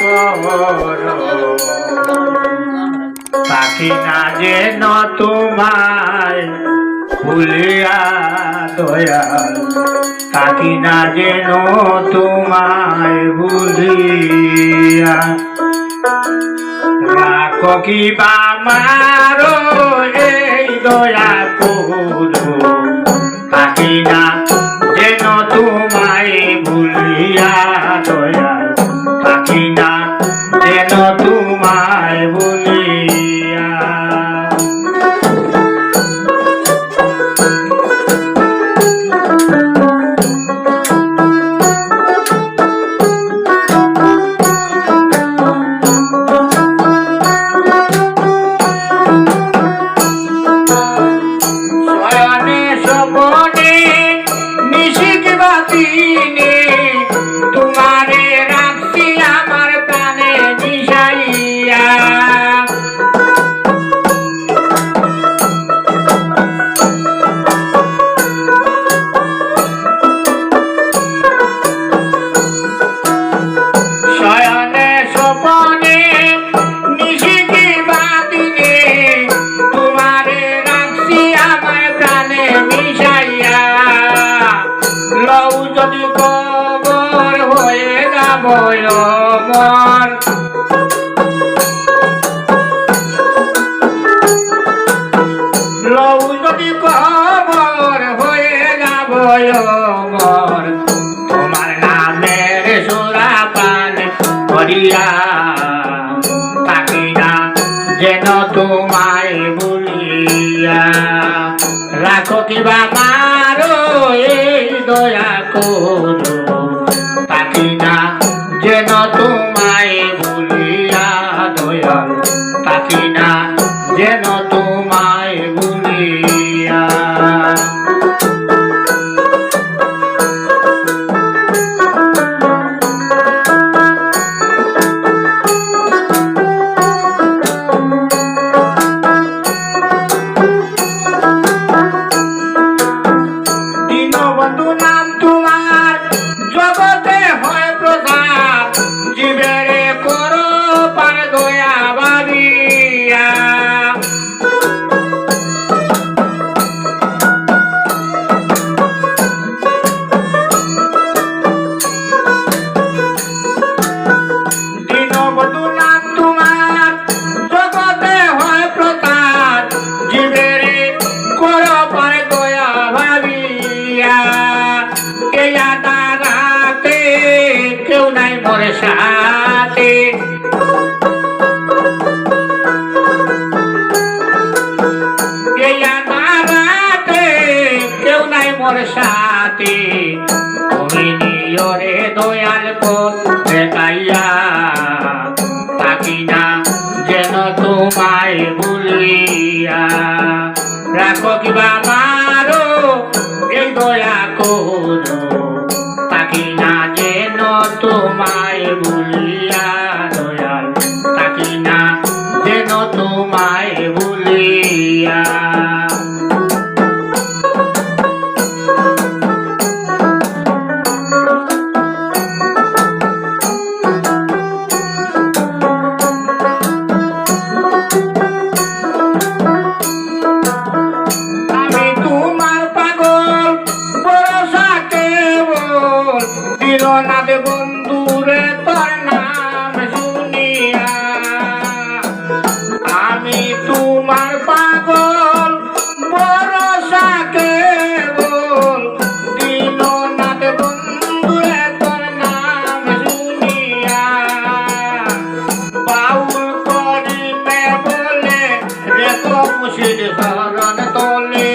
করো পাখি না যেন তোমায় ভুলিয়া না তোমায় ভুলিয়া কি বামারো এই দয়া পাখি না যদি কবর হয়ে যাব মন লও যদি কবর হয়ে যাব মন তোমার নামের সোরা পান করিয়া যেন তোমায় বলিয়া। রাখো কিবা যেন তোমায় বলিয়া দীনবন্ধু নাম তোমার পথ দেখাইয়া থাকি না যেন তোমায় ভুলিয়া। রাখো কিবা মারো এই দয়া করো। ఇది సహగణ తోలి